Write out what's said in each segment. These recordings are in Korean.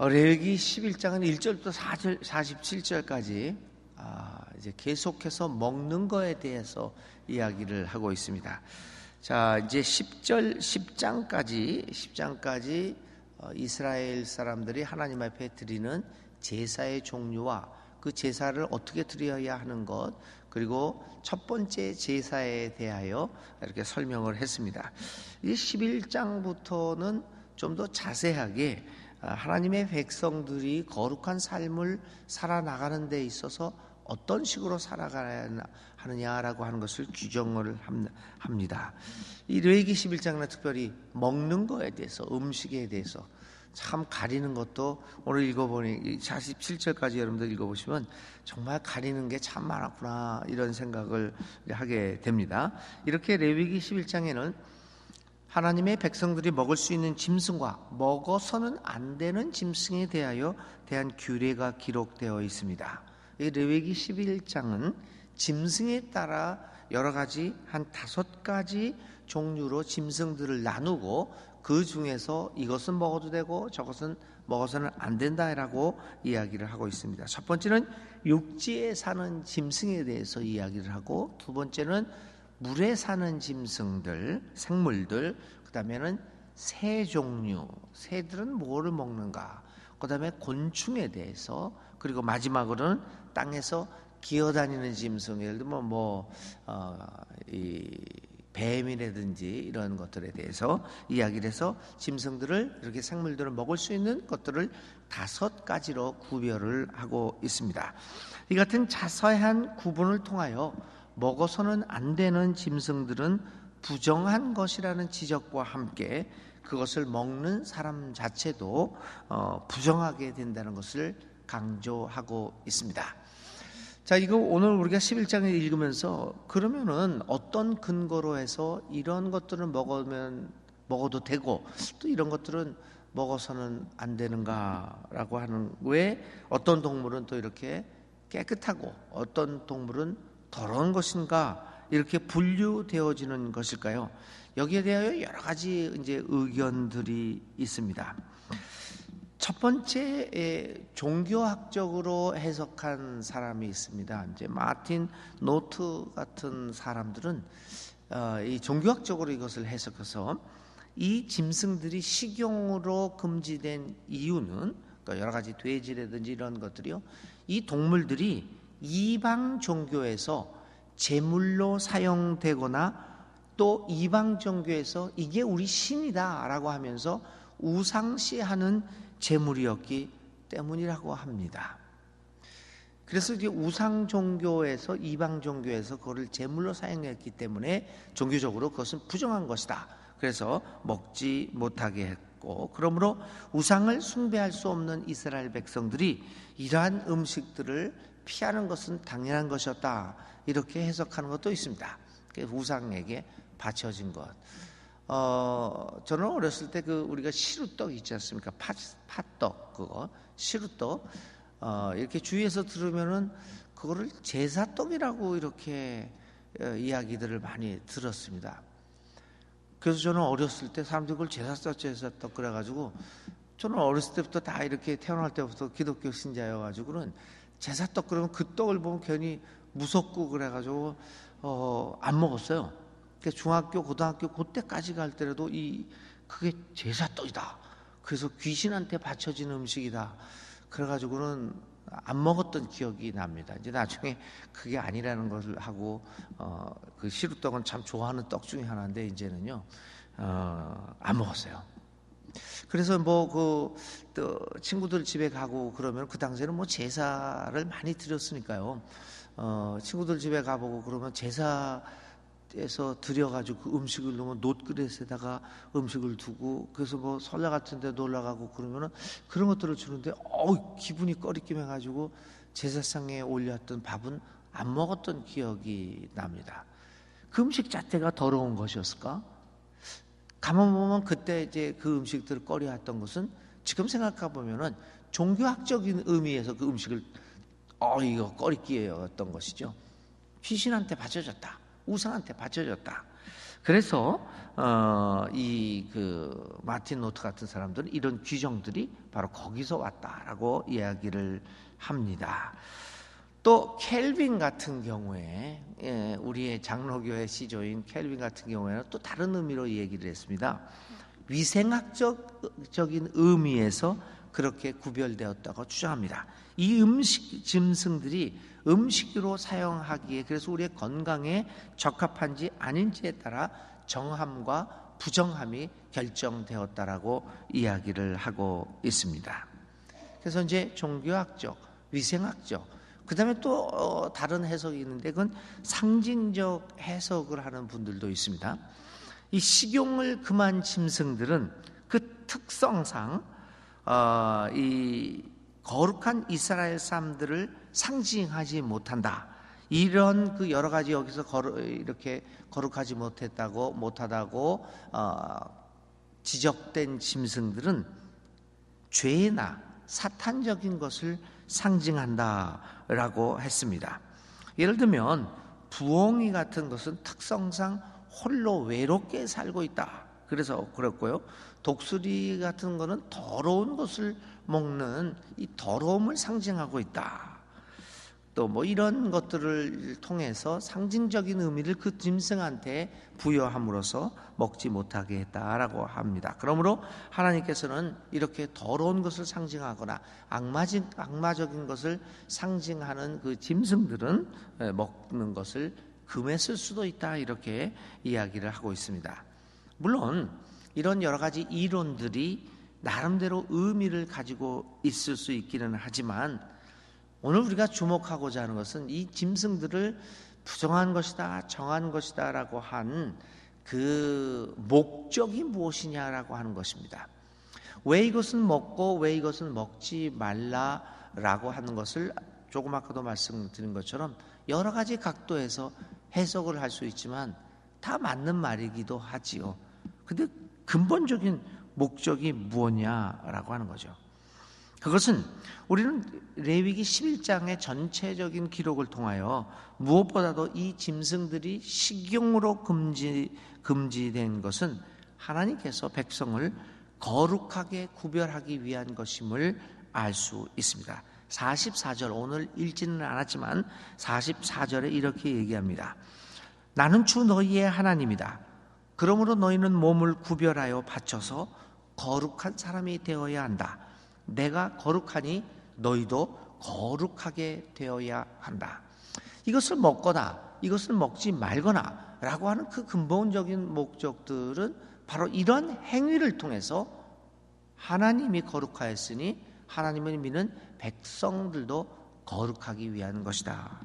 어, 레위기 11장은 1절부터 4절, 47절까지 아, 이제 계속해서 먹는 거에 대해서 이야기를 하고 있습니다. 자, 이제 10절 10장까지 10장까지 어, 이스라엘 사람들이 하나님 앞에 드리는 제사의 종류와 그 제사를 어떻게 드려야 하는 것 그리고 첫 번째 제사에 대하여 이렇게 설명을 했습니다. 이 11장부터는 좀 더 자세하게 아, 하나님의 백성들이 거룩한 삶을 살아나가는 데 있어서 어떤 식으로 살아가야 하느냐라고 하는 것을 규정을 합니다. 이 레위기 11장은 특별히 먹는 거에 대해서 음식에 대해서 참 가리는 것도 오늘 읽어보니 47절까지 여러분들 읽어보시면 정말 가리는 게 참 많았구나 이런 생각을 하게 됩니다. 이렇게 레위기 11장에는 하나님의 백성들이 먹을 수 있는 짐승과 먹어서는 안 되는 짐승에 대하여 대한 규례가 기록되어 있습니다. 이 레위기 11장은 짐승에 따라 여러 가지 한 다섯 가지 종류로 짐승들을 나누고 그 중에서 이것은 먹어도 되고 저것은 먹어서는 안 된다라고 이야기를 하고 있습니다. 첫 번째는 육지에 사는 짐승에 대해서 이야기를 하고 두 번째는 물에 사는 짐승들, 생물들, 그 다음에는 새 종류, 새들은 뭐를 먹는가, 그 다음에 곤충에 대해서, 그리고 마지막으로는 땅에서 기어다니는 짐승, 예를 들면 뭐, 어, 이, 뱀이라든지 이런 것들에 대해서 이야기를 해서 짐승들을 이렇게 생물들을 먹을 수 있는 것들을 다섯 가지로 구별을 하고 있습니다. 이 같은 자세한 구분을 통하여 먹어서는 안 되는 짐승들은 부정한 것이라는 지적과 함께 그것을 먹는 사람 자체도 어, 부정하게 된다는 것을 강조하고 있습니다. 자, 이거 오늘 우리가 11장을 읽으면서 그러면은 어떤 근거로 해서 이런 것들을 먹으면 먹어도 되고 또 이런 것들은 먹어서는 안 되는가라고 하는 왜 어떤 동물은 또 이렇게 깨끗하고 어떤 동물은 더러운 것인가 이렇게 분류되어지는 것일까요? 여기에 대하여 여러 가지 이제 의견들이 있습니다. 첫 번째 종교학적으로 해석한 사람이 있습니다. 이제 마틴 노트 같은 사람들은 어, 이 종교학적으로 이것을 해석해서 이 짐승들이 식용으로 금지된 이유는 그러니까 여러 가지 돼지라든지 이런 것들이요. 이 동물들이 이방 종교에서 제물로 사용되거나 또 이방 종교에서 이게 우리 신이다라고 하면서 우상시하는 제물이었기 때문이라고 합니다. 그래서 이제 우상 종교에서 이방 종교에서 그거를 제물로 사용했기 때문에 종교적으로 그것은 부정한 것이다. 그래서 먹지 못하게 했고 그러므로 우상을 숭배할 수 없는 이스라엘 백성들이 이러한 음식들을 피하는 것은 당연한 것이었다. 이렇게 해석하는 것도 있습니다. 우상에게 바쳐진 것. 어, 저는 어렸을 때 그 우리가 시루떡 있지 않습니까? 팥, 팥떡 그거 시루떡 어, 이렇게 주위에서 들으면은 그거를 제사떡이라고 이렇게 어, 이야기들을 많이 들었습니다. 그래서 저는 어렸을 때 사람들이 그걸 제사떡 제사떡 그래가지고 저는 어렸을 때부터 다 이렇게 태어날 때부터 기독교 신자여가지고는 제사떡 그러면 그 떡을 보면 괜히 무섭고 그래가지고 어, 안 먹었어요. 그 중학교, 고등학교 그때까지 갈 때라도 이 그게 제사떡이다. 그래서 귀신한테 바쳐진 음식이다. 그래가지고는 안 먹었던 기억이 납니다. 이제 나중에 그게 아니라는 것을 하고 어, 그 시루떡은 참 좋아하는 떡 중에 하나인데 이제는요 어, 안 먹었어요. 그래서 뭐그 친구들 집에 가고 그러면 그 당시에는 뭐 제사를 많이 드렸으니까요. 어, 친구들 집에 가보고 그러면 제사 에서 들여가지고 그 음식을 넣으면 놋그릇에다가 음식을 두고 그래서 뭐 설날 같은 데 놀러 가고 그러면은 그런 것들을 주는데 어 기분이 꺼리낌 해가지고 제사상에 올렸던 밥은 안 먹었던 기억이 납니다. 그 음식 자체가 더러운 것이었을까? 가만 보면 그때 이제 그 음식들을 꺼려했던 것은 지금 생각해 보면은 종교학적인 의미에서 그 음식을 어 이거 꺼리기였던 것이죠. 귀신한테 바쳐졌다. 우상한테 바쳐졌다. 그래서 어, 이 그 마틴 노트 같은 사람들은 이런 규정들이 바로 거기서 왔다라고 이야기를 합니다. 또 켈빈 같은 경우에 예, 우리의 장로교회 시조인 켈빈 같은 경우에는 또 다른 의미로 얘기를 했습니다. 위생학적인 의미에서 그렇게 구별되었다고 주장합니다. 이 음식 짐승들이 음식으로 사용하기에 그래서 우리의 건강에 적합한지 아닌지에 따라 정함과 부정함이 결정되었다라고 이야기를 하고 있습니다. 그래서 이제 종교학적, 위생학적, 그 다음에 또 어, 다른 해석이 있는데 그건 상징적 해석을 하는 분들도 있습니다. 이 식용을 금한 짐승들은 그 특성상 어, 이 거룩한 이스라엘 사람들을 상징하지 못한다. 이런 그 여러 가지 여기서 거룩, 이렇게 거룩하지 못했다고 못하다고 어, 지적된 짐승들은 죄나 사탄적인 것을 상징한다라고 했습니다. 예를 들면 부엉이 같은 것은 특성상 홀로 외롭게 살고 있다. 그래서 그렇고요. 독수리 같은 거는 더러운 것을 먹는 이 더러움을 상징하고 있다. 또 뭐 이런 것들을 통해서 상징적인 의미를 그 짐승한테 부여함으로써 먹지 못하게 했다라고 합니다. 그러므로 하나님께서는 이렇게 더러운 것을 상징하거나 악마적, 악마적인 것을 상징하는 그 짐승들은 먹는 것을 금했을 수도 있다 이렇게 이야기를 하고 있습니다. 물론 이런 여러 가지 이론들이 나름대로 의미를 가지고 있을 수 있기는 하지만 오늘 우리가 주목하고자 하는 것은 이 짐승들을 부정한 것이다, 정한 것이다라고 한 그 목적이 무엇이냐라고 하는 것입니다. 왜 이것은 먹고 왜 이것은 먹지 말라라고 하는 것을 조금 아까도 말씀드린 것처럼 여러 가지 각도에서 해석을 할 수 있지만 다 맞는 말이기도 하지요. 근데 근본적인 목적이 무엇냐라고 하는 거죠. 그것은 우리는 레위기 11장의 전체적인 기록을 통하여 무엇보다도 이 짐승들이 식용으로 금지, 금지된 것은 하나님께서 백성을 거룩하게 구별하기 위한 것임을 알 수 있습니다. 44절 오늘 읽지는 않았지만 44절에 이렇게 얘기합니다. 나는 주 너희의 하나님이다. 그러므로 너희는 몸을 구별하여 바쳐서 거룩한 사람이 되어야 한다. 내가 거룩하니 너희도 거룩하게 되어야 한다. 이것을 먹거나 이것을 먹지 말거나 라고 하는 그 근본적인 목적들은 바로 이런 행위를 통해서 하나님이 거룩하였으니 하나님을 믿는 백성들도 거룩하기 위한 것이다.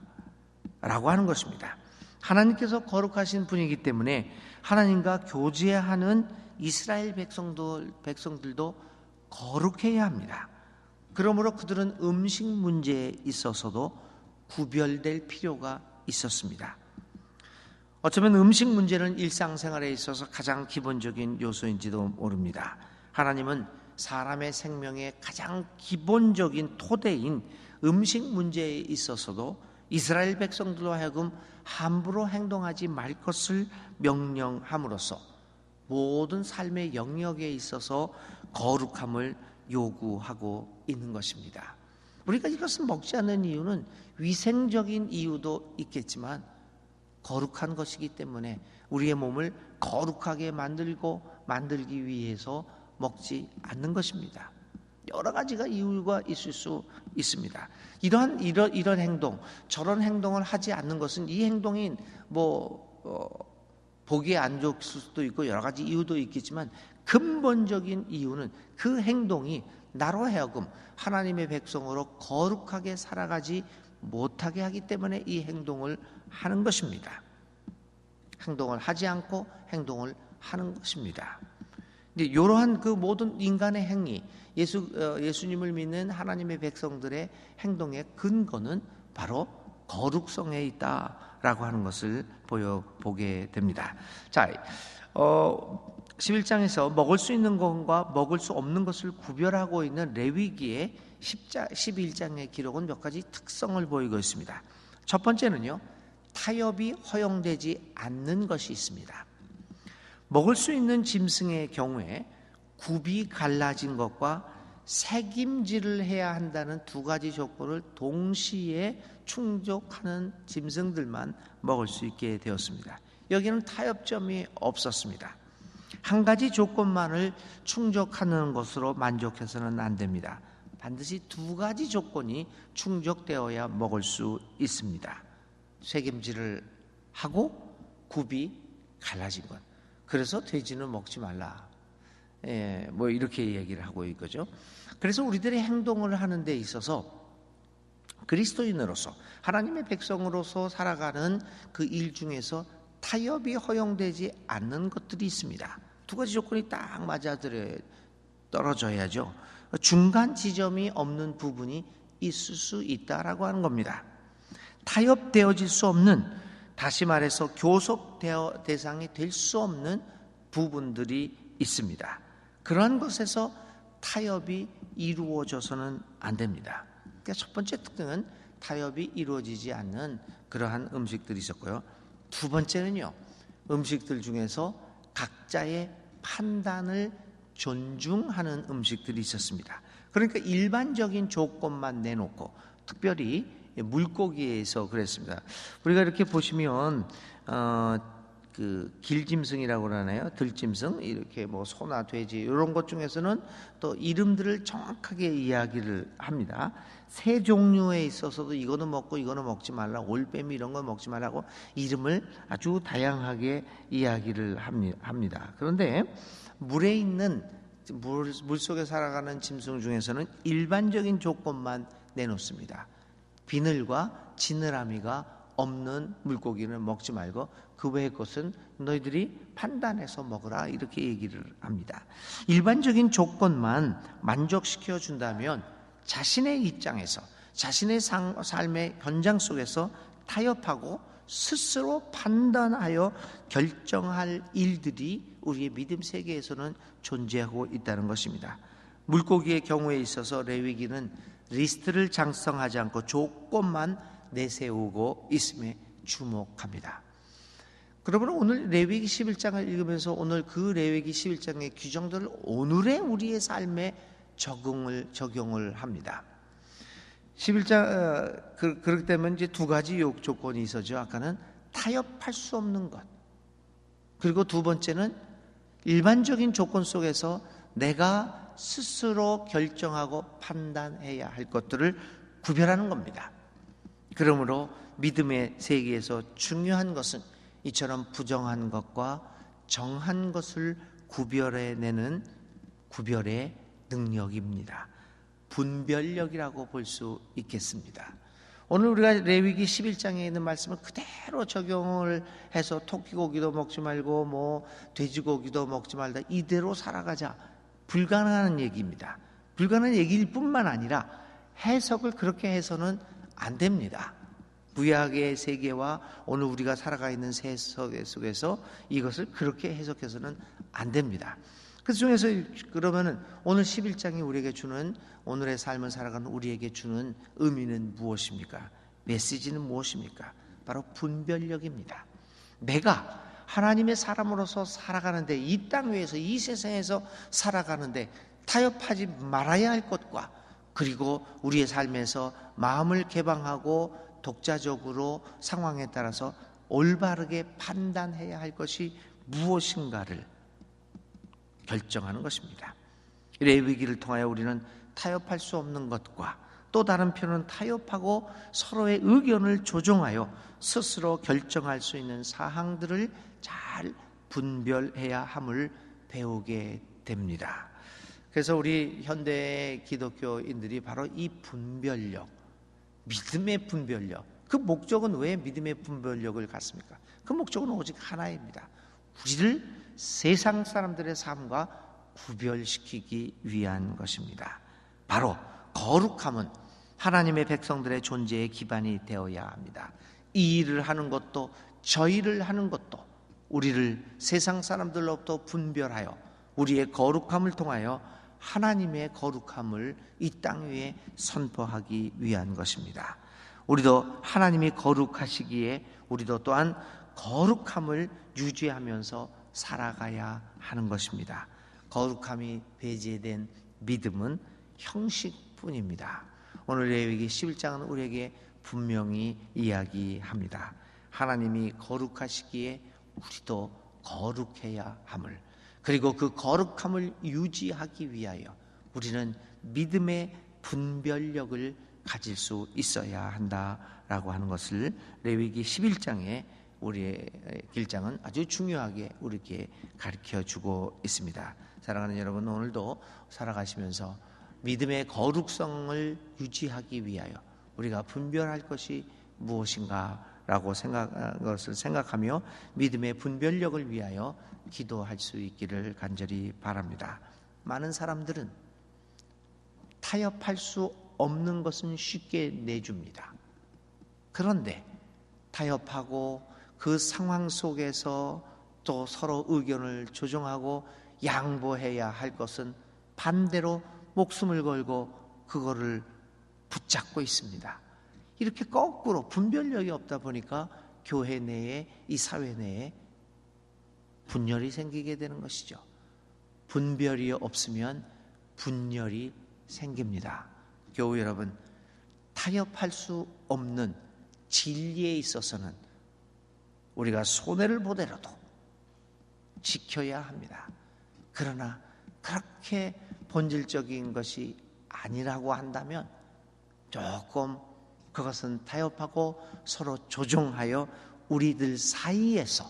라고 하는 것입니다. 하나님께서 거룩하신 분이기 때문에 하나님과 교제하는 이스라엘 백성들, 백성들도 거룩해야 합니다. 그러므로 그들은 음식 문제에 있어서도 구별될 필요가 있었습니다. 어쩌면 음식 문제는 일상생활에 있어서 가장 기본적인 요소인지도 모릅니다. 하나님은 사람의 생명의 가장 기본적인 토대인 음식 문제에 있어서도 이스라엘 백성들로 하여금 함부로 행동하지 말 것을 명령함으로써 모든 삶의 영역에 있어서 거룩함을 요구하고 있는 것입니다. 우리가 이것을 먹지 않는 이유는 위생적인 이유도 있겠지만 거룩한 것이기 때문에 우리의 몸을 거룩하게 만들고 만들기 위해서 먹지 않는 것입니다. 여러 가지가 이유가 있을 수 있습니다. 이러한 이런 이런 행동, 저런 행동을 하지 않는 것은 이 행동이 뭐 어, 보기에 안 좋을 수도 있고 여러 가지 이유도 있겠지만 근본적인 이유는 그 행동이 나로 하여금 하나님의 백성으로 거룩하게 살아가지 못하게 하기 때문에 이 행동을 하는 것입니다. 행동을 하지 않고 행동을 하는 것입니다. 이제 이러한 그 모든 인간의 행위, 예수 어, 예수님을 믿는 하나님의 백성들의 행동의 근거는 바로 거룩성에 있다라고 하는 것을 보여 보게 됩니다. 자, 어, 11장에서 먹을 수 있는 것과 먹을 수 없는 것을 구별하고 있는 레위기의 10자, 11장의 기록은 몇 가지 특성을 보이고 있습니다. 첫 번째는요, 타협이 허용되지 않는 것이 있습니다. 먹을 수 있는 짐승의 경우에 굽이 갈라진 것과 색임질을 해야 한다는 두 가지 조건을 동시에 충족하는 짐승들만 먹을 수 있게 되었습니다. 여기는 타협점이 없었습니다. 한 가지 조건만을 충족하는 것으로 만족해서는 안 됩니다. 반드시 두 가지 조건이 충족되어야 먹을 수 있습니다. 색임질을 하고 굽이 갈라진 것. 그래서 돼지는 먹지 말라. 예, 뭐 이렇게 얘기를 하고 있거죠. 그래서 우리들의 행동을 하는 데 있어서 그리스도인으로서 하나님의 백성으로서 살아가는 그 일 중에서 타협이 허용되지 않는 것들이 있습니다. 두 가지 조건이 딱 맞아 떨어져야죠. 중간 지점이 없는 부분이 있을 수 있다라고 하는 겁니다. 타협되어질 수 없는 다시 말해서 교섭 대상이 될 수 없는 부분들이 있습니다. 그러한 것에서 타협이 이루어져서는 안 됩니다. 그러니까 첫 번째 특징은 타협이 이루어지지 않는 그러한 음식들이 있었고요. 두 번째는요. 음식들 중에서 각자의 판단을 존중하는 음식들이 있었습니다. 그러니까 일반적인 조건만 내놓고 특별히 물고기에서 그랬습니다. 우리가 이렇게 보시면 어, 그 길짐승이라고 그러나요? 들짐승 이렇게 뭐 소나 돼지 이런 것 중에서는 또 이름들을 정확하게 이야기를 합니다. 새 종류에 있어서도 이거는 먹고 이거는 먹지 말라 올빼미 이런 거 먹지 말라고 이름을 아주 다양하게 이야기를 합니다. 그런데 물에 있는 물, 물 속에 살아가는 짐승 중에서는 일반적인 조건만 내놓습니다. 비늘과 지느러미가 없는 물고기는 먹지 말고 그 외의 것은 너희들이 판단해서 먹으라 이렇게 얘기를 합니다. 일반적인 조건만 만족시켜 준다면 자신의 입장에서 자신의 삶의 현장 속에서 타협하고 스스로 판단하여 결정할 일들이 우리의 믿음 세계에서는 존재하고 있다는 것입니다. 물고기의 경우에 있어서 레위기는 리스트를 장성하지 않고 조건만 내세우고 있음에 주목합니다. 그러면 오늘 레위기 11장을 읽으면서 오늘 그 레위기 11장의 규정들을 오늘의 우리의 삶에 적응을 적용을 합니다. 11장 어, 그, 그렇기 때문에 이제 두 가지 요 조건이 있어죠. 아까는 타협할 수 없는 것. 그리고 두 번째는 일반적인 조건 속에서 내가 스스로 결정하고 판단해야 할 것들을 구별하는 겁니다. 그러므로 믿음의 세계에서 중요한 것은 이처럼 부정한 것과 정한 것을 구별해 내는 구별의 능력입니다. 분별력이라고 볼 수 있겠습니다. 오늘 우리가 레위기 11장에 있는 말씀을 그대로 적용을 해서 토끼고기도 먹지 말고 뭐 돼지고기도 먹지 말다 이대로 살아가자 불가능한 얘기입니다. 불가능한 얘기일 뿐만 아니라 해석을 그렇게 해서는 안 됩니다. 구약의 세계와 오늘 우리가 살아가 있는 세계 속에서 이것을 그렇게 해석해서는 안 됩니다. 그 중에서 그러면은 오늘 11장이 우리에게 주는 오늘의 삶을 살아가는 우리에게 주는 의미는 무엇입니까? 메시지는 무엇입니까? 바로 분별력입니다. 내가 하나님의 사람으로서 살아가는데 이 땅 위에서 이 세상에서 살아가는데 타협하지 말아야 할 것과 그리고 우리의 삶에서 마음을 개방하고 독자적으로 상황에 따라서 올바르게 판단해야 할 것이 무엇인가를 결정하는 것입니다. 레위기를 통하여 우리는 타협할 수 없는 것과 또 다른 편은 타협하고 서로의 의견을 조정하여 스스로 결정할 수 있는 사항들을 잘 분별해야 함을 배우게 됩니다. 그래서 우리 현대 기독교인들이 바로 이 분별력, 믿음의 분별력, 그 목적은 왜 믿음의 분별력을 갖습니까? 그 목적은 오직 하나입니다. 우리를 세상 사람들의 삶과 구별시키기 위한 것입니다. 바로 거룩함은 하나님의 백성들의 존재의 기반이 되어야 합니다. 이 일을 하는 것도 저 일을 하는 것도 우리를 세상 사람들로부터 분별하여 우리의 거룩함을 통하여 하나님의 거룩함을 이 땅 위에 선포하기 위한 것입니다. 우리도 하나님이 거룩하시기에 우리도 또한 거룩함을 유지하면서 살아가야 하는 것입니다. 거룩함이 배제된 믿음은 형식뿐입니다. 오늘 레위기 11장은 우리에게 분명히 이야기합니다. 하나님이 거룩하시기에 우리도 거룩해야 함을 그리고 그 거룩함을 유지하기 위하여 우리는 믿음의 분별력을 가질 수 있어야 한다라고 하는 것을 레위기 11장에 우리의 길장은 아주 중요하게 우리에게 가르쳐 주고 있습니다. 사랑하는 여러분 오늘도 살아가시면서 믿음의 거룩성을 유지하기 위하여 우리가 분별할 것이 무엇인가 라고 생각 것을 생각하며 믿음의 분별력을 위하여 기도할 수 있기를 간절히 바랍니다. 많은 사람들은 타협할 수 없는 것은 쉽게 내줍니다. 그런데 타협하고 그 상황 속에서 또 서로 의견을 조정하고 양보해야 할 것은 반대로 목숨을 걸고 그거를 붙잡고 있습니다. 이렇게 거꾸로 분별력이 없다 보니까 교회 내에 이 사회 내에 분열이 생기게 되는 것이죠. 분별이 없으면 분열이 생깁니다. 교우 여러분, 타협할 수 없는 진리에 있어서는 우리가 손해를 보더라도 지켜야 합니다. 그러나 그렇게 본질적인 것이 아니라고 한다면 조금 그것은 타협하고 서로 조정하여 우리들 사이에서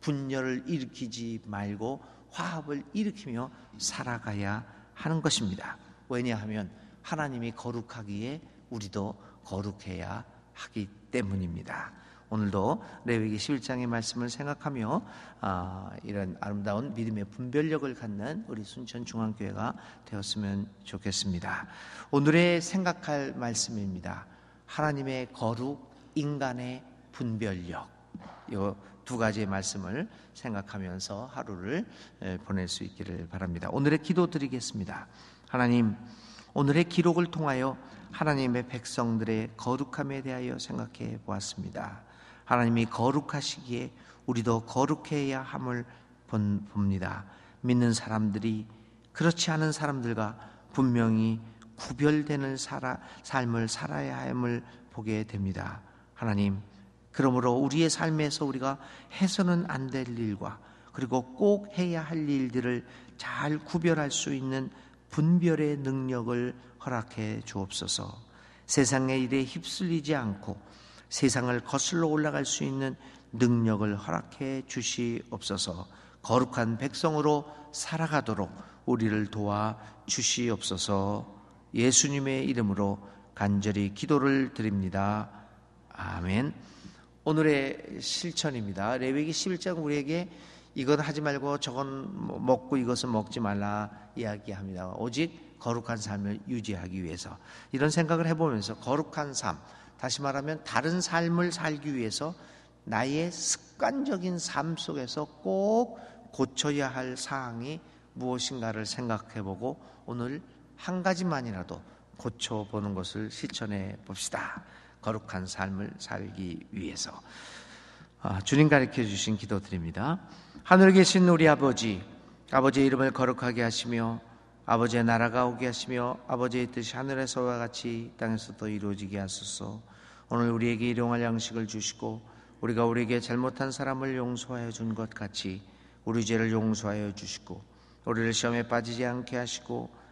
분열을 일으키지 말고 화합을 일으키며 살아가야 하는 것입니다. 왜냐하면 하나님이 거룩하기에 우리도 거룩해야 하기 때문입니다. 오늘도 레위기 11장의 말씀을 생각하며 아, 이런 아름다운 믿음의 분별력을 갖는 우리 순천 중앙교회가 되었으면 좋겠습니다. 오늘의 생각할 말씀입니다. 하나님의 거룩, 인간의 분별력. 이 두 가지의 말씀을 생각하면서 하루를 보낼 수 있기를 바랍니다. 오늘의 기도 드리겠습니다. 하나님, 오늘의 기록을 통하여 하나님의 백성들의 거룩함에 대하여 생각해 보았습니다. 하나님이 거룩하시기에 우리도 거룩해야 함을 봅니다. 믿는 사람들이 그렇지 않은 사람들과 분명히 구별되는 살아, 삶을 살아야 함을 보게 됩니다. 하나님, 그러므로 우리의 삶에서 우리가 해서는 안 될 일과 그리고 꼭 해야 할 일들을 잘 구별할 수 있는 분별의 능력을 허락해 주옵소서. 세상의 일에 휩쓸리지 않고 세상을 거슬러 올라갈 수 있는 능력을 허락해 주시옵소서. 거룩한 백성으로 살아가도록 우리를 도와 주시옵소서. 예수님의 이름으로 간절히 기도를 드립니다. 아멘. 오늘의 실천입니다. 레위기 11장 우리에게 이건 하지 말고 저건 먹고 이것은 먹지 말라 이야기합니다. 오직 거룩한 삶을 유지하기 위해서 이런 생각을 해보면서 거룩한 삶, 다시 말하면 다른 삶을 살기 위해서 나의 습관적인 삶 속에서 꼭 고쳐야 할 사항이 무엇인가를 생각해 보고 오늘 한 가지만이라도 고쳐보는 것을 실천해 봅시다. 거룩한 삶을 살기 위해서. 아, 주님 가르쳐 주신 기도 드립니다. 하늘에 계신 우리 아버지, 아버지의 이름을 거룩하게 하시며 아버지의 나라가 오게 하시며 아버지의 뜻이 하늘에서와 같이 땅에서도 이루어지게 하소서. 오늘 우리에게 일용할 양식을 주시고 우리가 우리에게 잘못한 사람을 용서하여 준 것 같이 우리 죄를 용서하여 주시고 우리를 시험에 빠지지 않게 하시고